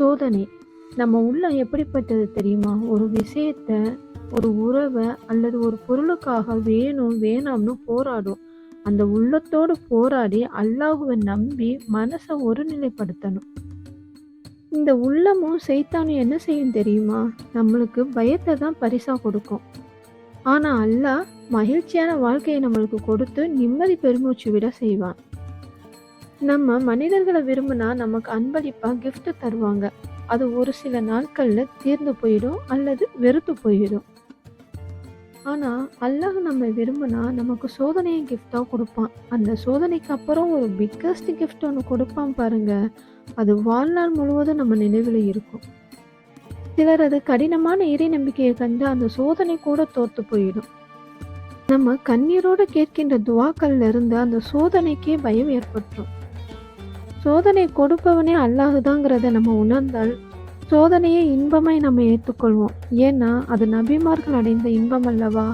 சோதனை. நம்ம உள்ளம் எப்படிப்பட்டது தெரியுமா? ஒரு விஷயத்த ஒரு உறவை அல்லது ஒரு பொருளுக்காக வேணும் வேணாம்னு போராடும். அந்த உள்ளத்தோடு போராடி அல்லாஹுவை நம்பி மனசை ஒருநிலைப்படுத்தணும். இந்த உள்ளமும் சைத்தானும் என்ன செய்யும் தெரியுமா? நம்மளுக்கு பயத்தை தான் பரிசா கொடுக்கும். ஆனா அல்லாஹ் மகிழ்ச்சியான வாழ்க்கையை நம்மளுக்கு கொடுத்து நிம்மதி பெருமூச்சு விட செய்வான். நம்ம மனிதர்களை விரும்பினா நமக்கு அன்பளிப்பாக கிஃப்ட் தருவாங்க. அது ஒரு சில நாட்களில் தீர்ந்து போயிடும் அல்லது வெறுத்து போயிடும். ஆனால் அல்லாஹ் நம்ம விரும்பினா நமக்கு சோதனையை கிஃப்டாக கொடுப்பான். அந்த சோதனைக்கு அப்புறம் ஒரு பிக்கஸ்ட் கிஃப்ட் ஒன்று கொடுப்பான் பாருங்க. அது வாழ்நாள் முழுவதும் நம்ம நினைவில் இருக்கும். சிலர் அது கடினமான இறை நம்பிக்கையை கண்டு அந்த சோதனை கூட தோற்று போயிடும். நம்ம கண்ணீரோடு கேட்கின்ற துவாக்கள்ல இருந்து அந்த சோதனைக்கே பயம் ஏற்பட்டுரும். சோதனை கொடுப்பவனே அல்லாஹுதாங்கிறத நம்ம உணர்ந்தால் சோதனையை இன்பமாய் நம்ம ஏற்றுக்கொள்வோம் ஏன்னா அது நபிமார்கள் அடைந்த இன்பம் அல்லவா?